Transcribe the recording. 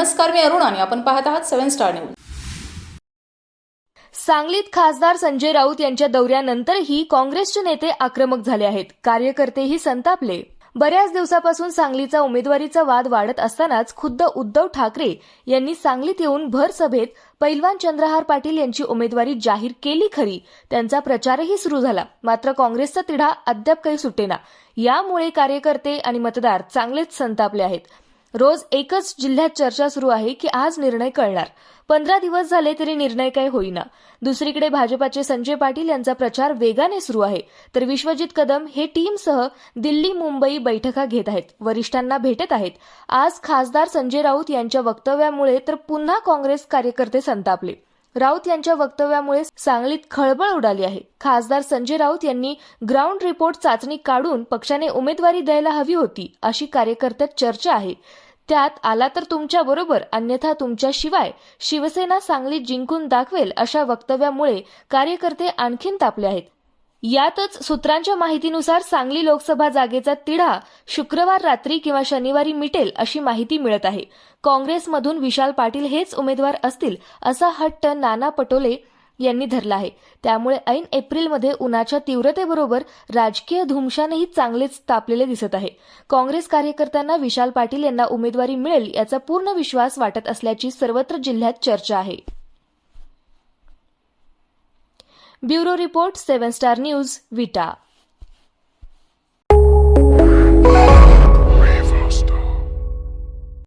नमस्कार मी अरुण आणि आपण पाहत आहात सेव्हन स्टार न्यूज. सांगलीत खासदार संजय राऊत यांच्या दौऱ्यानंतरही काँग्रेसचे नेते आक्रमक झाले आहेत. कार्यकर्तेही संतापले. बऱ्याच दिवसापासून सांगलीचा उमेदवारीचा वाद वाढत असतानाच खुद्द उद्धव ठाकरे यांनी सांगलीत येऊन भर सभेत पैलवान चंद्रहार पाटील यांची उमेदवारी जाहीर केली खरी. त्यांचा प्रचारही सुरू झाला. मात्र काँग्रेसचा तिढा अद्याप काही सुटेना. यामुळे कार्यकर्ते आणि मतदार चांगलेच संतापले आहेत. रोज एकच जिल्ह्यात चर्चा सुरू आहे की आज निर्णय कळणार. पंधरा दिवस झाले तरी निर्णय काही होईना. दुसरीकडे भाजपाचे संजय पाटील यांचा प्रचार वेगाने सुरू आहे. तर विश्वजित कदम हे टीमसह दिल्ली मुंबई बैठका घेत आहेत. वरिष्ठांना भेटत आहेत. आज खासदार संजय राऊत यांच्या वक्तव्यामुळे तर पुन्हा काँग्रेस कार्यकर्ते संतापले. राऊत यांच्या वक्तव्यामुळे सांगलीत खळबळ उडाली आहे. खासदार संजय राऊत यांनी ग्राउंड रिपोर्ट चाचणी काढून पक्षाने उमेदवारी द्यायला हवी होती अशी कार्यकर्त्यात चर्चा आहे. त्यात आला तर तुमच्या बरोबर अन्यथा तुमच्या शिवाय शिवसेना सांगलीत जिंकून दाखवेल अशा वक्तव्यामुळे कार्यकर्ते आणखीन तापले आहेत. यातच सूत्रांच्या माहितीनुसार सांगली लोकसभा जागेचा तिढा शुक्रवार रात्री किंवा शनिवारी मिटेल अशी माहिती मिळत आहे. काँग्रेसमधून विशाल पाटील हेच उमेदवार असतील असा हट्ट नाना पटोले यांनी धरला आहे. त्यामुळे ऐन एप्रिलमध्ये उन्हाच्या तीव्रतेबरोबर राजकीय धुमशानही चांगलेच तापलेले दिसत आहे. काँग्रेस कार्यकर्त्यांना विशाल पाटील यांना उमेदवारी मिळेल याचा पूर्ण विश्वास वाटत असल्याची सर्वत्र जिल्ह्यात चर्चा आहे. Bureau report seven star news Vita